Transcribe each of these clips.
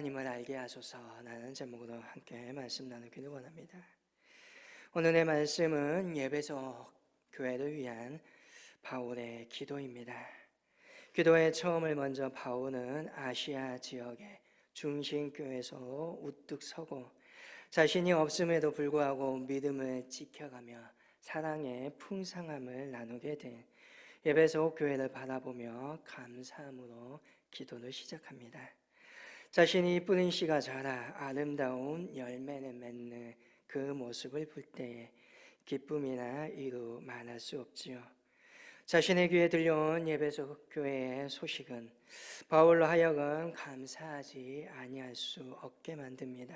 하나님을 알게 하소서라는 제목으로 함께 말씀 나누기를 원합니다. 오늘의 말씀은 예배소 교회를 위한 바울의 기도입니다. 기도의 처음을 먼저 바울은 아시아 지역의 중심 교회에서 우뚝 서고 자신이 없음에도 불구하고 믿음을 지켜가며 사랑의 풍성함을 나누게 된 예배소 교회를 바라보며 감사함으로 기도를 시작합니다. 자신이 뿌린 씨가 자라 아름다운 열매를 맺는 그 모습을 볼 때에 기쁨이나 이루 말할 수 없지요. 자신의 귀에 들려온 예배소 교회의 소식은 바울로 하여금 감사하지 아니할 수 없게 만듭니다.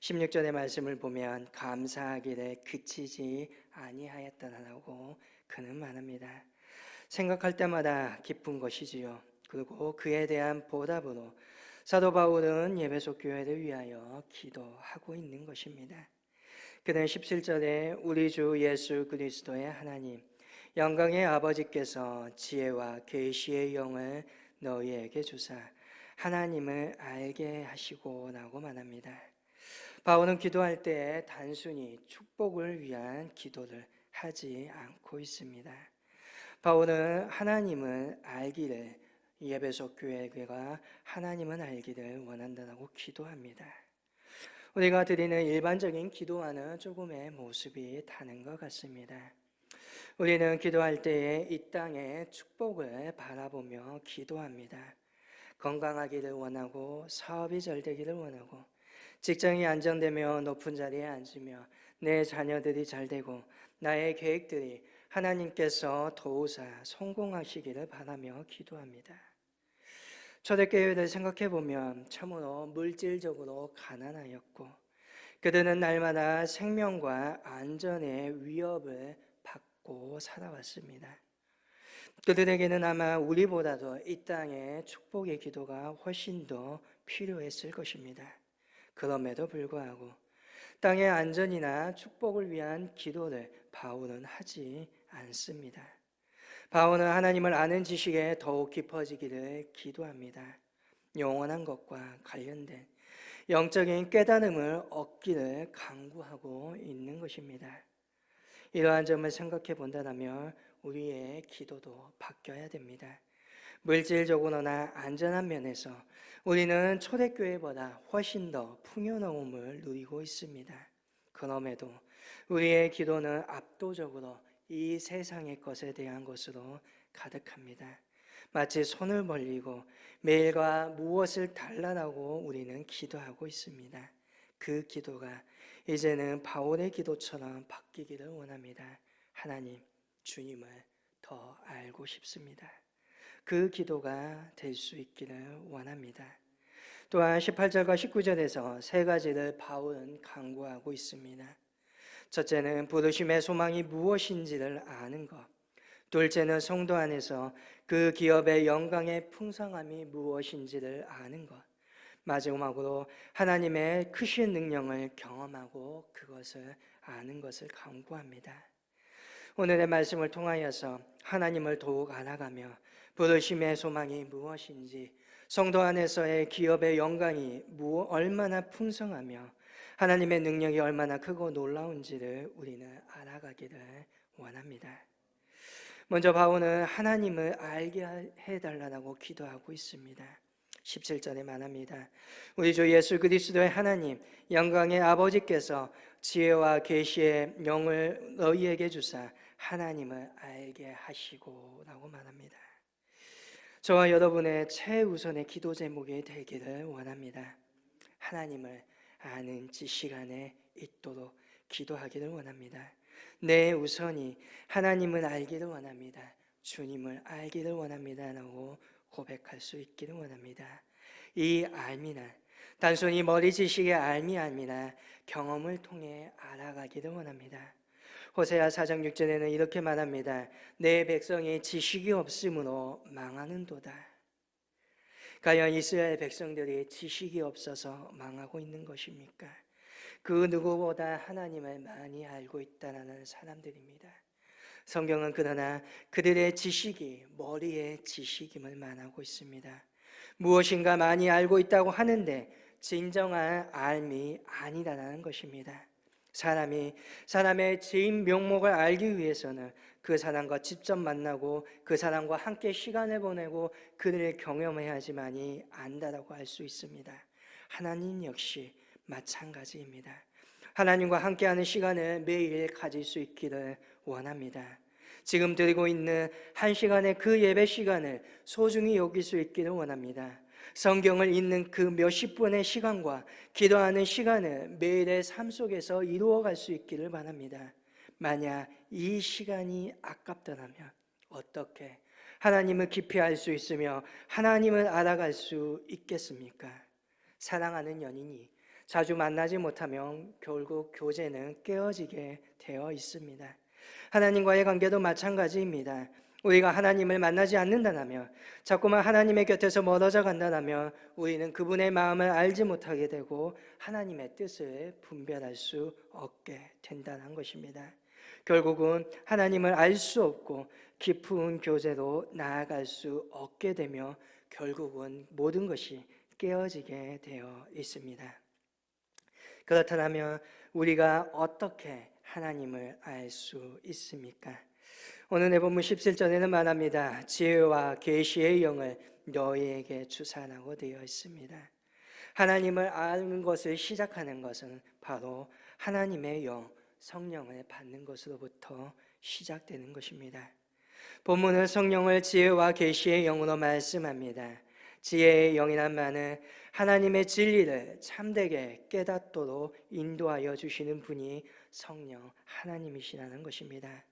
16절의 말씀을 보면 감사하기를 그치지 아니하였다라고 그는 말합니다. 생각할 때마다 기쁜 것이지요. 그리고 그에 대한 보답으로 사도 바울은 예배소 교회를 위하여 기도하고 있는 것입니다. 그는 17절에 우리 주 예수 그리스도의 하나님 영광의 아버지께서 지혜와 계시의 영을 너희에게 주사 하나님을 알게 하시고라고 말합니다. 바울은 기도할 때 단순히 축복을 위한 기도를 하지 않고 있습니다. 바울은 하나님을 알기를 예배소 교회가 하나님을 알기를 원한다고 기도합니다. 우리가 드리는 일반적인 기도와는 조금의 모습이 다른 것 같습니다. 우리는 기도할 때에 이 땅의 축복을 바라보며 기도합니다. 건강하기를 원하고 사업이 잘 되기를 원하고 직장이 안정되며 높은 자리에 앉으며 내 자녀들이 잘 되고 나의 계획들이 하나님께서 도우사 성공하시기를 바라며 기도합니다. 초대교회를 생각해 보면 참으로 물질적으로 가난하였고 그들은 날마다 생명과 안전의 위협을 받고 살아왔습니다. 그들에게는 아마 우리보다도 이 땅의 축복의 기도가 훨씬 더 필요했을 것입니다. 그럼에도 불구하고 땅의 안전이나 축복을 위한 기도를 바울은 하지 않습니다. 바울은 하나님을 아는 지식에 더욱 깊어지기를 기도합니다. 영원한 것과 관련된 영적인 깨달음을 얻기를 강구하고 있는 것입니다. 이러한 점을 생각해 본다면 우리의 기도도 바뀌어야 됩니다. 물질적으로나 안전한 면에서 우리는 초대교회보다 훨씬 더 풍요로움을 누리고 있습니다. 그럼에도 우리의 기도는 압도적으로 이 세상의 것에 대한 것으로 가득합니다. 마치 손을 벌리고 매일과 무엇을 달라라고 우리는 기도하고 있습니다. 그 기도가 이제는 바울의 기도처럼 바뀌기를 원합니다. 하나님, 주님을 더 알고 싶습니다. 그 기도가 될 수 있기를 원합니다. 또한 18절과 19절에서 세 가지를 바울은 강구하고 있습니다. 첫째는 부르심의 소망이 무엇인지를 아는 것. 둘째는 성도 안에서 그 기업의 영광의 풍성함이 무엇인지를 아는 것. 마지막으로 하나님의 크신 능력을 경험하고 그것을 아는 것을 강구합니다. 오늘의 말씀을 통하여서 하나님을 더욱 알아가며 부르심의 소망이 무엇인지 성도 안에서의 기업의 영광이 얼마나 풍성하며 하나님의 능력이 얼마나 크고 놀라운지를 우리는 알아가기를 원합니다. 먼저 바울은 하나님을 알게 해달라고 기도하고 있습니다. 17절에 말합니다. 우리 주 예수 그리스도의 하나님 영광의 아버지께서 지혜와 계시의 영을 너희에게 주사 하나님을 알게 하시고라고 말합니다. 저와 여러분의 최우선의 기도 제목이 되기를 원합니다. 하나님을 아는 지식 안에 있도록 기도하기를 원합니다. 내 우선이 하나님을 알기를 원합니다. 주님을 알기를 원합니다라고 고백할 수 있기를 원합니다. 이 알미나 단순히 머리 지식의 알미 알미나 경험을 통해 알아가기를 원합니다. 호세아 4장 6절에는 이렇게 말합니다. 내 백성이 지식이 없으므로 망하는도다. 과연 이스라엘 백성들이 지식이 없어서 망하고 있는 것입니까? 그 누구보다 하나님을 많이 알고 있다는 사람들입니다. 성경은 그러나 그들의 지식이 머리의 지식임을 말하고 있습니다. 무엇인가 많이 알고 있다고 하는데 진정한 알미 아니다라는 것입니다. 사람이 사람의 진 명목을 알기 위해서는 그 사람과 직접 만나고 그 사람과 함께 시간을 보내고 그를 경험해야지만이 안다라고 할 수 있습니다. 하나님 역시 마찬가지입니다. 하나님과 함께하는 시간을 매일 가질 수 있기를 원합니다. 지금 드리고 있는 한 시간의 그 예배 시간을 소중히 여길 수 있기를 원합니다. 성경을 읽는 그 몇십 분의 시간과 기도하는 시간을 매일의 삶 속에서 이루어갈 수 있기를 바랍니다. 만약 이 시간이 아깝더라면 어떻게 하나님을 깊이 알 수 있으며 하나님을 알아갈 수 있겠습니까? 사랑하는 연인이 자주 만나지 못하면 결국 교제는 깨어지게 되어 있습니다. 하나님과의 관계도 마찬가지입니다. 우리가 하나님을 만나지 않는다면, 자꾸만 하나님의 곁에서 멀어져 간다면, 우리는 그분의 마음을 알지 못하게 되고 하나님의 뜻을 분별할 수 없게 된다는 것입니다. 결국은 하나님을 알 수 없고 깊은 교제로 나아갈 수 없게 되며 결국은 모든 것이 깨어지게 되어 있습니다. 그렇다면 우리가 어떻게 하나님을 알 수 있습니까? 오늘 내 본문 17절에는 말합니다. 지혜와 계시의 영을 너희에게 주사라고 되어 있습니다. 하나님을 아는 것을 시작하는 것은 바로 하나님의 영, 성령을 받는 것으로부터 시작되는 것입니다. 본문은 성령을 지혜와 계시의 영으로 말씀합니다. 지혜의 영이란 말은 하나님의 진리를 참되게 깨닫도록 인도하여 주시는 분이 성령 하나님이시라는 것입니다.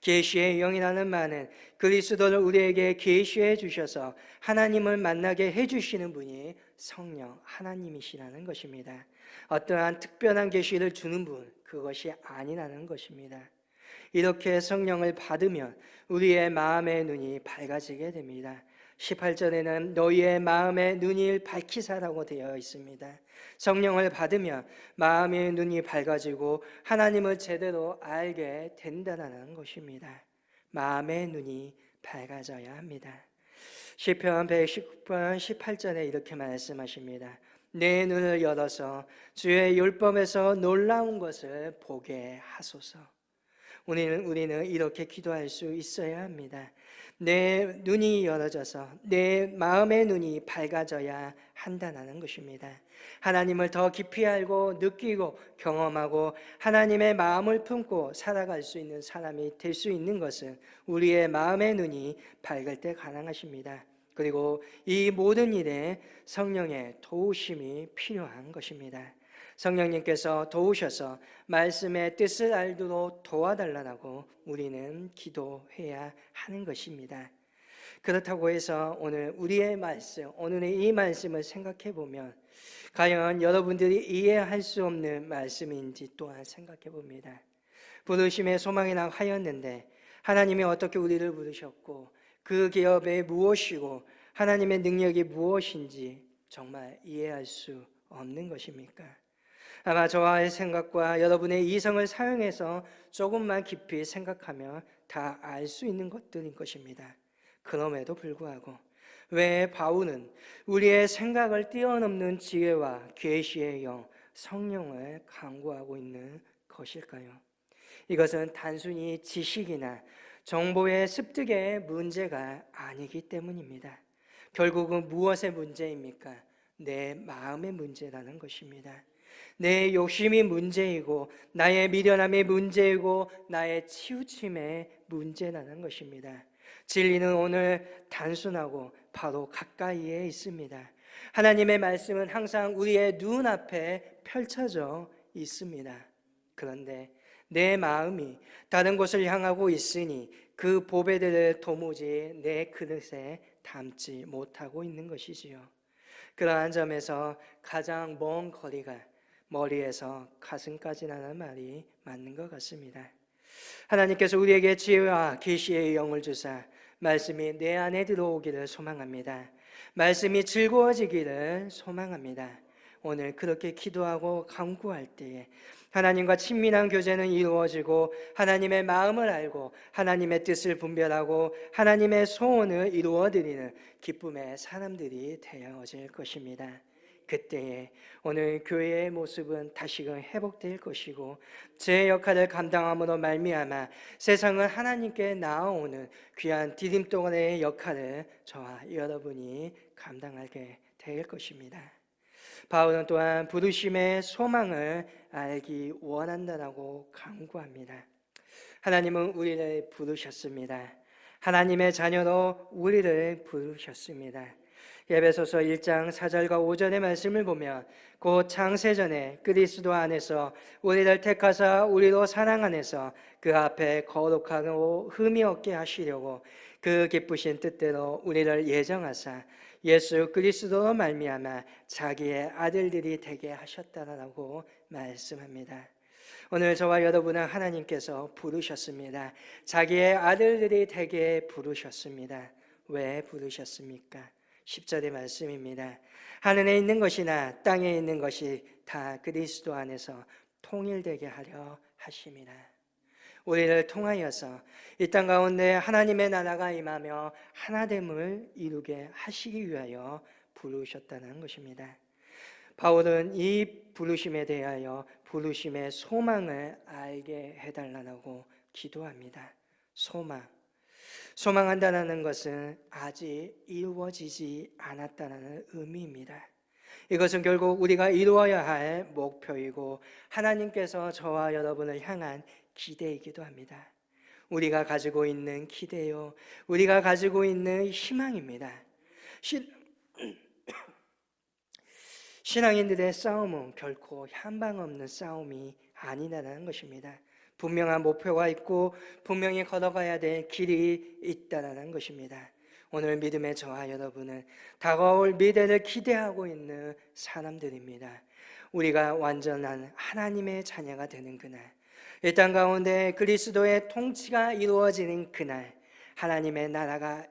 계시의 영이라는 말은 그리스도를 우리에게 계시해 주셔서 하나님을 만나게 해 주시는 분이 성령 하나님이시라는 것입니다. 어떠한 특별한 계시를 주는 분 그것이 아니라는 것입니다. 이렇게 성령을 받으면 우리의 마음의 눈이 밝아지게 됩니다. 18절에는 너희의 마음의 눈이 밝히사라고 되어 있습니다. 성령을 받으면 마음의 눈이 밝아지고 하나님을 제대로 알게 된다는 것입니다. 마음의 눈이 밝아져야 합니다. 시편 119편 18절에 이렇게 말씀하십니다. 내 눈을 열어서 주의 율법에서 놀라운 것을 보게 하소서. 우리는 우리는 이렇게 기도할 수 있어야 합니다. 내 눈이 열어져서 내 마음의 눈이 밝아져야 한다는 것입니다. 하나님을 더 깊이 알고 느끼고 경험하고 하나님의 마음을 품고 살아갈 수 있는 사람이 될 수 있는 것은 우리의 마음의 눈이 밝을 때 가능하십니다. 그리고 이 모든 일에 성령의 도우심이 필요한 것입니다. 성령님께서 도우셔서 말씀의 뜻을 알도록 도와달라고 우리는 기도해야 하는 것입니다. 그렇다고 해서 오늘 우리의 말씀, 오늘의 이 말씀을 생각해 보면 과연 여러분들이 이해할 수 없는 말씀인지 또한 생각해 봅니다. 부르심의 소망이라 하였는데 하나님이 어떻게 우리를 부르셨고 그 기업에 무엇이고 하나님의 능력이 무엇인지 정말 이해할 수 없는 것입니까? 아마 저와의 생각과 여러분의 이성을 사용해서 조금만 깊이 생각하면 다 알 수 있는 것들인 것입니다. 그럼에도 불구하고 왜 바울은 우리의 생각을 뛰어넘는 지혜와 계시의 영, 성령을 강구하고 있는 것일까요? 이것은 단순히 지식이나 정보의 습득의 문제가 아니기 때문입니다. 결국은 무엇의 문제입니까? 내 마음의 문제라는 것입니다. 내 욕심이 문제이고 나의 미련함이 문제이고 나의 치우침의 문제라는 것입니다. 진리는 오늘 단순하고 바로 가까이에 있습니다. 하나님의 말씀은 항상 우리의 눈앞에 펼쳐져 있습니다. 그런데 내 마음이 다른 곳을 향하고 있으니 그 보배들을 도무지 내 그릇에 담지 못하고 있는 것이지요. 그러한 점에서 가장 먼 거리가 머리에서 가슴까지라는 말이 맞는 것 같습니다. 하나님께서 우리에게 지혜와 계시의 영을 주사 말씀이 내 안에 들어오기를 소망합니다. 말씀이 즐거워지기를 소망합니다. 오늘 그렇게 기도하고 간구할 때에 하나님과 친밀한 교제는 이루어지고 하나님의 마음을 알고 하나님의 뜻을 분별하고 하나님의 소원을 이루어 드리는 기쁨의 사람들이 되어질 것입니다. 그때에 오늘 교회의 모습은 다시금 회복될 것이고 제 역할을 감당함으로 말미암아 세상은 하나님께 나아오는 귀한 디딤돌의 역할을 저와 여러분이 감당하게 될 것입니다. 바울은 또한 부르심의 소망을 알기 원한다라고 강구합니다. 하나님은 우리를 부르셨습니다. 하나님의 자녀로 우리를 부르셨습니다. 예배소서 1장 4절과 5절의 말씀을 보면 곧 창세전에 그리스도 안에서 우리를 택하사 우리로 사랑 안에서 그 앞에 거룩하고 흠이 없게 하시려고 그 기쁘신 뜻대로 우리를 예정하사 예수 그리스도로 말미암아 자기의 아들들이 되게 하셨다라고 말씀합니다. 오늘 저와 여러분은 하나님께서 부르셨습니다. 자기의 아들들이 되게 부르셨습니다. 왜 부르셨습니까? 10절의 말씀입니다. 하늘에 있는 것이나 땅에 있는 것이 다 그리스도 안에서 통일되게 하려 하심이라. 우리를 통하여서 이 땅 가운데 하나님의 나라가 임하며 하나됨을 이루게 하시기 위하여 부르셨다는 것입니다. 바울은 이 부르심에 대하여 부르심의 소망을 알게 해달라고 기도합니다. 소망. 소망한다는 것은 아직 이루어지지 않았다는 의미입니다. 이것은 결국 우리가 이루어야 할 목표이고 하나님께서 저와 여러분을 향한 기대이기도 합니다. 우리가 가지고 있는 기대요, 우리가 가지고 있는 희망입니다. 신, 신앙인들의 싸움은 결코 한방 없는 싸움이 아니라는 것입니다. 분명한 목표가 있고 분명히 걸어가야 될 길이 있다라는 것입니다. 오늘 믿음의 저와 여러분은 다가올 미래를 기대하고 있는 사람들입니다. 우리가 완전한 하나님의 자녀가 되는 그날, 이 땅 가운데 그리스도의 통치가 이루어지는 그날, 하나님의 나라가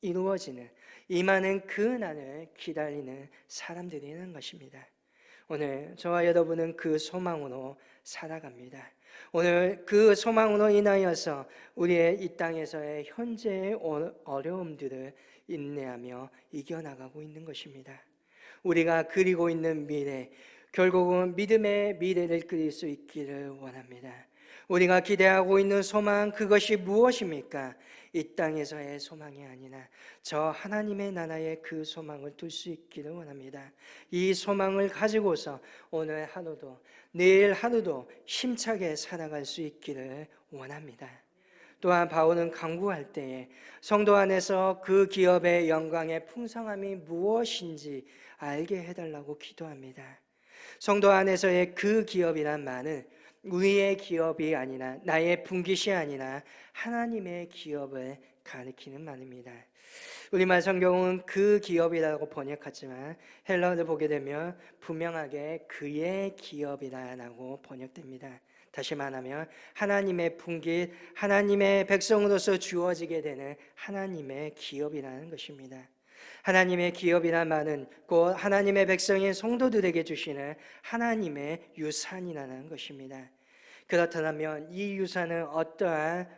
이루어지는 임하는 그 날을 기다리는 사람들이라는 것입니다. 오늘 저와 여러분은 그 소망으로 살아갑니다. 오늘 그 소망으로 인하여서 우리의 이 땅에서의 현재의 어- 어려움들을 인내하며 이겨나가고 있는 것입니다. 우리가 그리고 있는 미래, 결국은 믿음의 미래를 그릴 수 있기를 원합니다. 우리가 기대하고 있는 소망, 그것이 무엇입니까? 이 땅에서의 소망이 아니라 저 하나님의 나라의 그 소망을 둘 수 있기를 원합니다. 이 소망을 가지고서 오늘 하루도 내일 하루도 힘차게 살아갈 수 있기를 원합니다. 또한 바울은 강구할 때에 성도 안에서 그 기업의 영광의 풍성함이 무엇인지 알게 해달라고 기도합니다. 성도 안에서의 그 기업이란 말은 우리의 기업이 아니라 나의 분깃이 아니라 하나님의 기업을 가리키는 말입니다. 우리말 성경은 그 기업이라고 번역하지만 헬라어를 보게 되면 분명하게 그의 기업이라고 번역됩니다. 다시 말하면 하나님의 분깃, 하나님의 백성으로서 주어지게 되는 하나님의 기업이라는 것입니다. 하나님의 기업이란 말은 곧 하나님의 백성인 성도들에게 주시는 하나님의 유산이라는 것입니다. 그렇다면 이 유산은 어떠한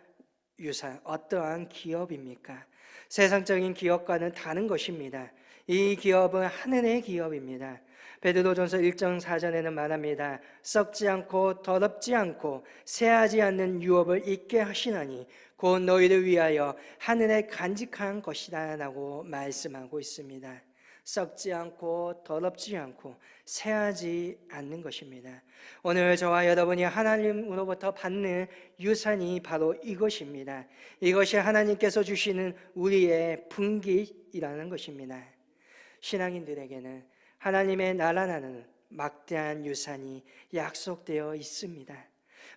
유산, 어떠한 기업입니까? 세상적인 기업과는 다른 것입니다. 이 기업은 하늘의 기업입니다. 베드로전서 1장 4절에는 말합니다. 썩지 않고 더럽지 않고 새하지 않는 유업을 잊게 하시나니 곧 너희를 위하여 하늘에 간직한 것이다라고 말씀하고 있습니다. 썩지 않고 더럽지 않고 새하지 않는 것입니다. 오늘 저와 여러분이 하나님으로부터 받는 유산이 바로 이것입니다. 이것이 하나님께서 주시는 우리의 분깃이라는 것입니다. 신앙인들에게는 하나님의 나라라는 막대한 유산이 약속되어 있습니다.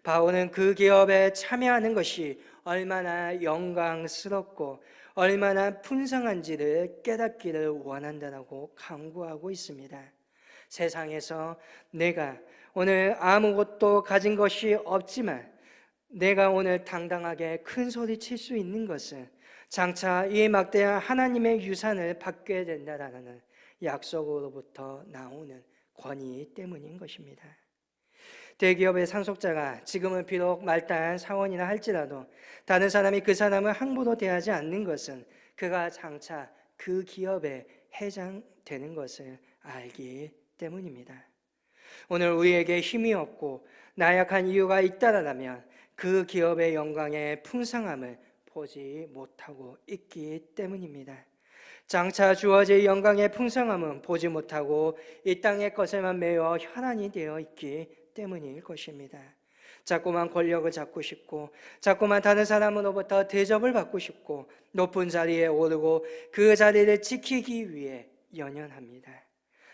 바울은 그 기업에 참여하는 것이 얼마나 영광스럽고 얼마나 풍성한지를 깨닫기를 원한다고 강구하고 있습니다. 세상에서 내가 오늘 아무것도 가진 것이 없지만 내가 오늘 당당하게 큰 소리 칠 수 있는 것은 장차 이 막대한 하나님의 유산을 받게 된다라는 약속으로부터 나오는 권위 때문인 것입니다. 대기업의 상속자가 지금은 비록 말단 사원이라 할지라도 다른 사람이 그 사람을 함부로 대하지 않는 것은 그가 장차 그 기업의 회장되는 것을 알기 때문입니다. 오늘 우리에게 힘이 없고 나약한 이유가 있다라면 그 기업의 영광의 풍성함을 보지 못하고 있기 때문입니다. 장차 주어질 영광의 풍성함은 보지 못하고 이 땅의 것에만 매여 혈안이 되어 있기 때문일 것입니다. 자꾸만 권력을 잡고 싶고 자꾸만 다른 사람으로부터 대접을 받고 싶고 높은 자리에 오르고 그 자리를 지키기 위해 연연합니다.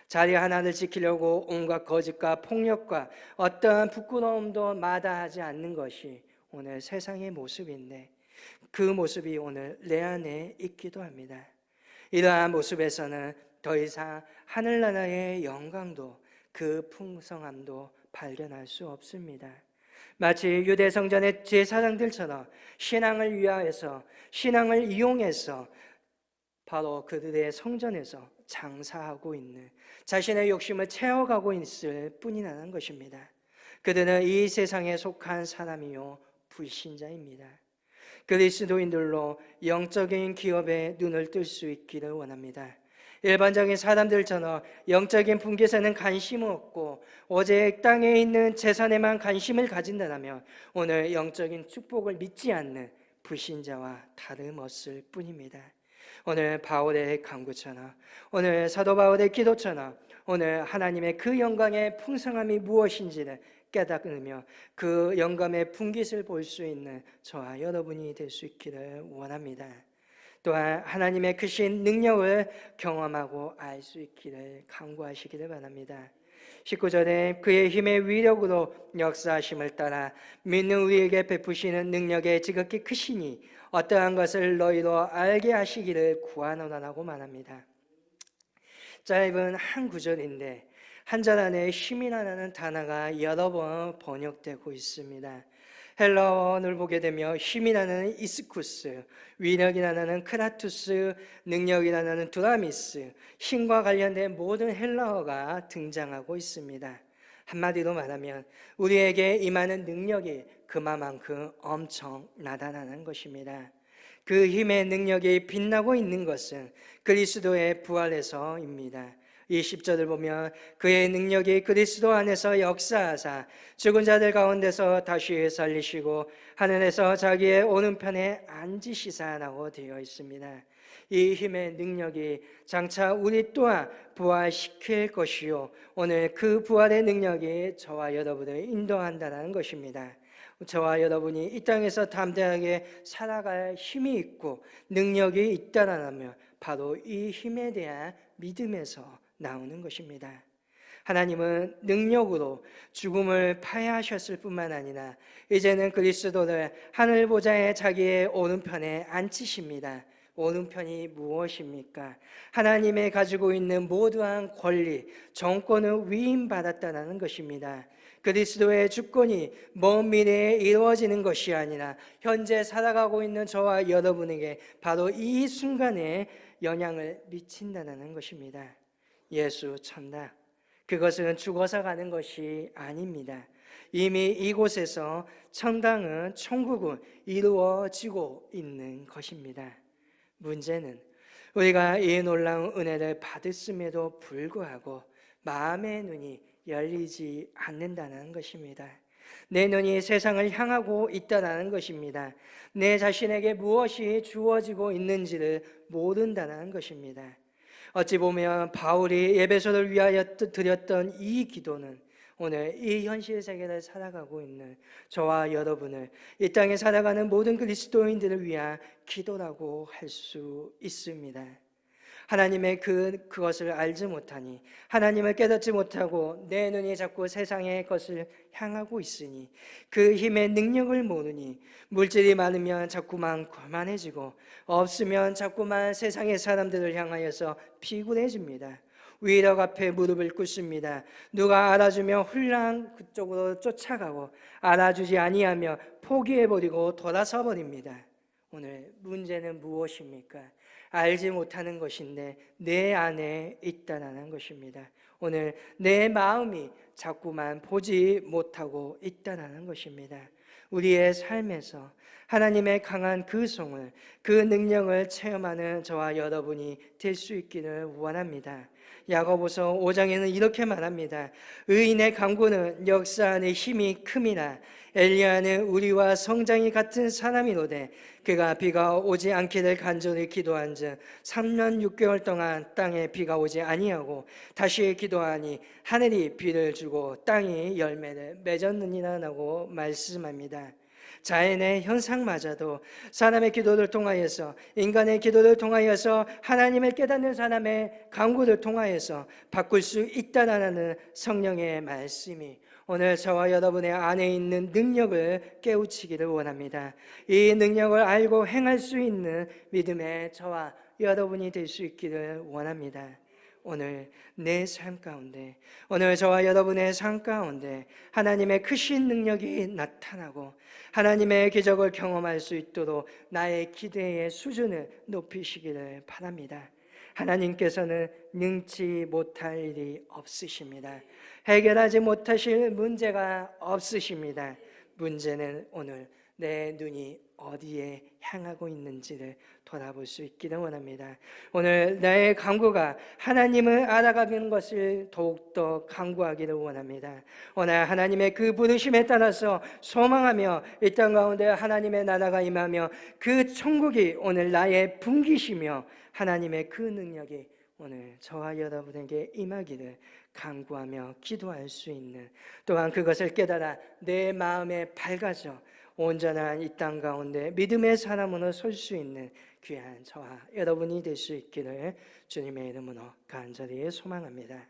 자리 하나를 지키려고 온갖 거짓과 폭력과 어떠한 부끄러움도 마다하지 않는 것이 오늘 세상의 모습인데 그 모습이 오늘 내 안에 있기도 합니다. 이러한 모습에서는 더 이상 하늘나라의 영광도 그 풍성함도 발견할 수 없습니다. 마치 유대 성전의 제사장들처럼 신앙을 위하여서 신앙을 이용해서 바로 그들의 성전에서 장사하고 있는 자신의 욕심을 채워가고 있을 뿐이라는 것입니다. 그들은 이 세상에 속한 사람이요 불신자입니다. 그리스도인들로 영적인 기업에 눈을 뜰 수 있기를 원합니다. 일반적인 사람들처럼 영적인 분계사는 관심 없고 오직 땅에 있는 재산에만 관심을 가진다면 오늘 영적인 축복을 믿지 않는 불신자와 다름없을 뿐입니다. 오늘 바울의 강구처럼 오늘 사도 바울의 기도처럼 오늘 하나님의 그 영광의 풍성함이 무엇인지를 깨닫으며 그 영감의 분깃을 볼 수 있는 저와 여러분이 될 수 있기를 원합니다. 또한 하나님의 크신 능력을 경험하고 알 수 있기를 간구하시기를 바랍니다. 19절에 그의 힘의 위력으로 역사하심을 따라 믿는 우리에게 베푸시는 능력의 지극히 크시니 어떠한 것을 너희로 알게 하시기를 구하노라라고 말합니다. 짧은 한 구절인데 한절 안에 힘이라는 단어가 여러 번 번역되고 있습니다. 헬라어를 보게 되면 힘이라는 이스쿠스, 위력이라는 크라투스, 능력이라는 두라미스, 힘과 관련된 모든 헬라어가 등장하고 있습니다. 한마디로 말하면 우리에게 임하는 능력이 그만큼 엄청나다라는 것입니다. 그 힘의 능력이 빛나고 있는 것은 그리스도의 부활에서입니다. 이 10절을 보면 그의 능력이 그리스도 안에서 역사하사 죽은 자들 가운데서 다시 살리시고 하늘에서 자기의 오른편에 앉으시사라고 되어 있습니다. 이 힘의 능력이 장차 우리 또한 부활시킬 것이요 오늘 그 부활의 능력이 저와 여러분을 인도한다는 것입니다. 저와 여러분이 이 땅에서 담대하게 살아갈 힘이 있고 능력이 있다라면 바로 이 힘에 대한 믿음에서 나오는 것입니다. 하나님은 능력으로 죽음을 파해하셨을 뿐만 아니라 이제는 그리스도를 하늘 보좌에 자기의 오른편에 앉히십니다. 오른편이 무엇입니까? 하나님의 가지고 있는 모두한 권리, 정권을 위임받았다는 것입니다. 그리스도의 주권이 먼 미래에 이루어지는 것이 아니라 현재 살아가고 있는 저와 여러분에게 바로 이 순간에 영향을 미친다는 것입니다. 예수 천당. 그것은 죽어서 가는 것이 아닙니다. 이미 이곳에서 천당은 천국은 이루어지고 있는 것입니다. 문제는 우리가 이 놀라운 은혜를 받았음에도 불구하고 마음의 눈이 열리지 않는다는 것입니다. 내 눈이 세상을 향하고 있다는 것입니다. 내 자신에게 무엇이 주어지고 있는지를 모른다는 것입니다. 어찌 보면 바울이 예배소를 위하여 드렸던 이 기도는 오늘 이 현실 세계를 살아가고 있는 저와 여러분을 이 땅에 살아가는 모든 그리스도인들을 위한 기도라고 할 수 있습니다. 하나님의 그 그것을 알지 못하니 하나님을 깨닫지 못하고 내 눈이 자꾸 세상의 것을 향하고 있으니 그 힘의 능력을 모르니 물질이 많으면 자꾸만 거만해지고 없으면 자꾸만 세상의 사람들을 향하여서 비굴해집니다. 위력 앞에 무릎을 꿇습니다. 누가 알아주면 훌랑 그쪽으로 쫓아가고 알아주지 아니하며 포기해 버리고 돌아서 버립니다. 오늘 문제는 무엇입니까? 알지 못하는 것인데 내 안에 있다라는 것입니다. 오늘 내 마음이 자꾸만 보지 못하고 있다라는 것입니다. 우리의 삶에서 하나님의 강한 그 성을 그 능력을 체험하는 저와 여러분이 될 수 있기를 원합니다. 야고보서 5장에는 이렇게 말합니다. 의인의 강구는 역사 안에 힘이 큼이나 엘리야는 우리와 성장이 같은 사람이로되 그가 비가 오지 않기를 간절히 기도한즉 3년 6개월 동안 땅에 비가 오지 아니하고 다시 기도하니 하늘이 비를 주고 땅이 열매를 맺었느니라 라고 말씀합니다. 자연의 현상마저도 사람의 기도를 통하여서 인간의 기도를 통하여서 하나님을 깨닫는 사람의 강구를 통하여서 바꿀 수 있다라는 성령의 말씀이 오늘 저와 여러분의 안에 있는 능력을 깨우치기를 원합니다. 이 능력을 알고 행할 수 있는 믿음의 저와 여러분이 될 수 있기를 원합니다. 오늘 내 삶 가운데 오늘 저와 여러분의 삶 가운데 하나님의 크신 능력이 나타나고 하나님의 기적을 경험할 수 있도록 나의 기대의 수준을 높이시기를 바랍니다. 하나님께서는 능치 못할 일이 없으십니다. 해결하지 못하실 문제가 없으십니다. 문제는 오늘 내 눈이 어디에 향하고 있는지를 돌아볼 수 있기를 원합니다. 오늘 나의 강구가 하나님을 알아가는 것을 더욱더 강구하기를 원합니다. 오늘 하나님의 그 부르심에 따라서 소망하며 이 땅 가운데 하나님의 나라가 임하며 그 천국이 오늘 나의 분기시며 하나님의 그 능력이 오늘 저와 여러분에게 임하기를 간구하며 기도할 수 있는 또한 그것을 깨달아 내 마음에 밝아져 온전한 이 땅 가운데 믿음의 사람으로 설 수 있는 귀한 저와 여러분이 될 수 있기를 주님의 이름으로 간절히 소망합니다.